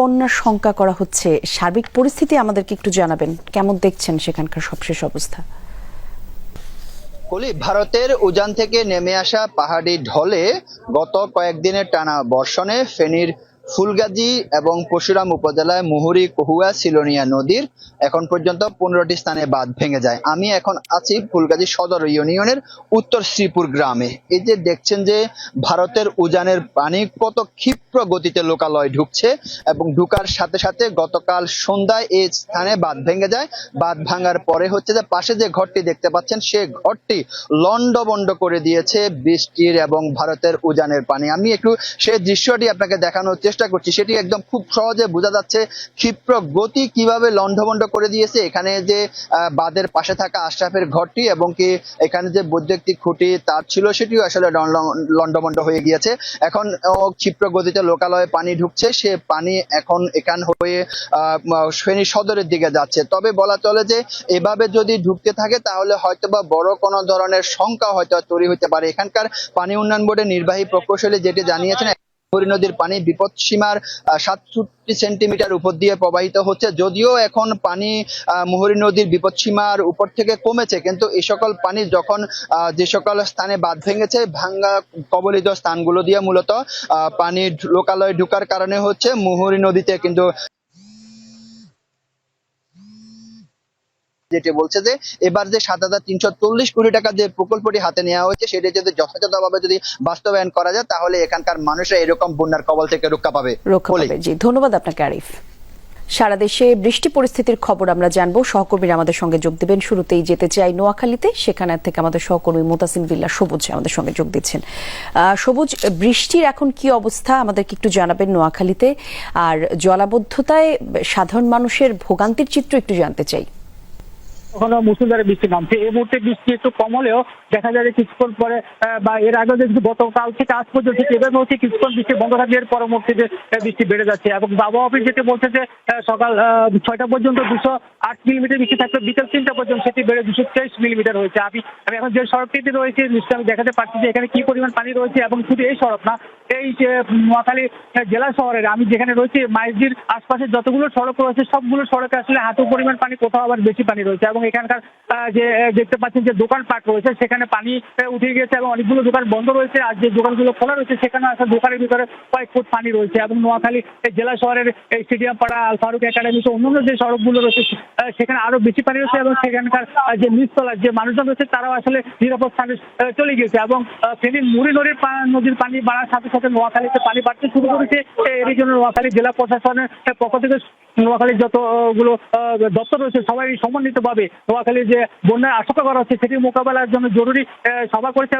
বন্যার শঙ্কা করা হচ্ছে। সার্বিক পরিস্থিতি আমাদেরকে একটু জানাবেন। কেমন দেখছেন সেখানকার সবশেষ অবস্থা? ভারতের উজান থেকে নেমে আসা পাহাড়ি ঢলে গত কয়েকদিনের টানা বর্ষণে ফেনীর ফুলগাজী এবং পরশুরাম উপজেলায় মুহুরী, কহুয়া সিলোনিয়া নদীর এখন পর্যন্ত পনেরোটি স্থানে বাঁধ ভেঙে যায়। আমি এখন আছি ফুলগাজী সদর ইউনিয়নের উত্তর শ্রীপুর গ্রামে। এই যে দেখছেন যে ভারতের উজানের পানি কত ক্ষিপ্র গতিতে লোকালয় ঢুকছে এবং ঢুকার সাথে সাথে গতকাল সন্ধ্যায় এই স্থানে বাঁধ ভেঙে যায়। বাঁধ ভাঙার পরে হচ্ছে যে পাশে যে ঘরটি দেখতে পাচ্ছেন, সে ঘরটি লন্ডবন্ড করে দিয়েছে বৃষ্টির এবং ভারতের উজানের পানি। আমি একটু সেই দৃশ্যটি আপনাকে দেখানোর চেষ্টা করছি। সেটি একদম খুব সহজে বোঝা যাচ্ছে ক্ষিপ্র গতি কীভাবে লন্ডভন্ড করে দিয়েছে। এখানে যে বাঁধের পাশে থাকা আশরাফের ঘরটি এবং কি এখানে যে বৈদ্যুতিক খুঁটি তার ছিল, সেটিও আসলে লন্ডভন্ড হয়ে গিয়েছে। এখন ক্ষিপ্র গতিতে লোকালয়ে পানি ঢুকছে। সে পানি এখন এখান হয়ে ফেনী সদরের দিকে যাচ্ছে। তবে বলা চলে যে, এভাবে যদি ঢুকতে থাকে, তাহলে হয়তোবা বড় কোনো ধরনের শঙ্কা হয়তো তৈরি হতে পারে। এখানকার পানি উন্নয়ন বোর্ডের নির্বাহী প্রকৌশলী যেটি জানিয়েছেন মুহুরী নদীর পানি বিপদ সীমার সাতষট্টি সেন্টিমিটার উপর দিয়ে প্রবাহিত হচ্ছে। যদিও এখন পানি মুহুরী নদীর বিপদ সীমার উপর থেকে কমেছে, কিন্তু এই সকল পানি যখন যে সকল স্থানে বাঁধ ভেঙেছে, ভাঙ্গা কবলিত স্থানগুলো দিয়ে মূলত পানি লোকালয়ে ঢুকার কারণে হচ্ছে মুহরি নদীতে কিন্তু যেটি বলছে যে এবার যে সাত হাজার তিনশো চল্লিশ কোটি টাকা যে প্রকল্পটি হাতে নেওয়া হয়েছে সেটি যদি যথাযথভাবে যদি বাস্তবায়ন করা যায় তাহলে এখানকার মানুষরা এরকম বন্যার কবল থেকে রক্ষা পাবে। জি ধন্যবাদ আপনাকে আরিফ। সারা দেশে বৃষ্টি পরিস্থিতির খবর আমরা জানব। সহকর্মীরা আমাদের সঙ্গে যোগ দিবেন। শুরুতেই যেতে চাই নোয়াখালীতে। সেখানে থেকে আমাদের সহকর্মী মোতাসিম বিল্লা সবুজ আমাদের সঙ্গে যোগ দিচ্ছেন। আহ, সবুজ বৃষ্টির এখন কি অবস্থা? আমাদেরকে একটু জানাবেন নোয়াখালীতে। আর জলাবদ্ধতায় সাধারণ মানুষের ভোগান্তির চিত্র একটু জানতে চাই। কখনো মুসুলধারে বৃষ্টি নামছে। এই মুহূর্তে বৃষ্টি একটু কম হলেও দেখা যায় যে কিছুক্ষণ পরে বা এর আগে যে গতকাল থেকে আজ পর্যন্ত এবার হচ্ছে কিছুক্ষণ বৃষ্টি বন্ধ থাকলে এর পরবর্তীতে বৃষ্টি বেড়ে যাচ্ছে। এবং আবহাওয়া অফিস যেটি বলছে যে সকাল ছয়টা পর্যন্ত দুশো আট মিলিমিটার বৃষ্টি থাকলে বিকেল তিনটা পর্যন্ত সেটি বেড়ে দুশো তেইশ মিলিমিটার হয়েছে। আমি আমি এখন যে সড়কটিতে রয়েছে নিশ্চয়ই আমি দেখাতে পারছি যে এখানে কি পরিমাণ পানি রয়েছে এবং শুধু এই সড়ক না, এই নোয়াখালী জেলা শহরের, আমি যেখানে রয়েছি মাইজদির আশপাশে যতগুলো সড়ক রয়েছে, সবগুলো সড়কে আসলে হাঁটু পরিমাণ পানি, কোথাও আবার বেশি পানি রয়েছে। এবং এখানকার যে দেখতে পাচ্ছেন যে দোকানপাট রয়েছে, সেখানে পানি উঠে গিয়েছে এবং অনেকগুলো দোকান বন্ধ রয়েছে। আর যে দোকানগুলো খোলা রয়েছে, সেখানে আসলে দোকানের ভিতরে কয়েক ফুট পানি রয়েছে এবং নোয়াখালী জেলা শহরের স্টেডিয়াম পাড়া, আল ফারুক একাডেমি সহ অন্যান্য যে সড়কগুলো রয়েছে সেখানে আরও বেশি পানি রয়েছে এবং সেখানকার যে নিচতলার যে মানুষজন রয়েছে, তারাও আসলে নিরাপদ স্থানে চলে গিয়েছে এবং ফেনীর মুড়ি নদীর নদীর পানি বাড়ার সাথে সাথে নোয়াখালীতে পানি বাড়তে শুরু করেছে এর জন্য নোয়াখালী জেলা প্রশাসনের পক্ষ থেকে। নোয়াখালীর যতগুলো দপ্তর রয়েছে, সবাই সমন্বিতভাবে নোয়াখালীর যে বন্যায় আশঙ্কা করা হচ্ছে সেটি মোকাবেলার জন্য জরুরি সভা করেছে।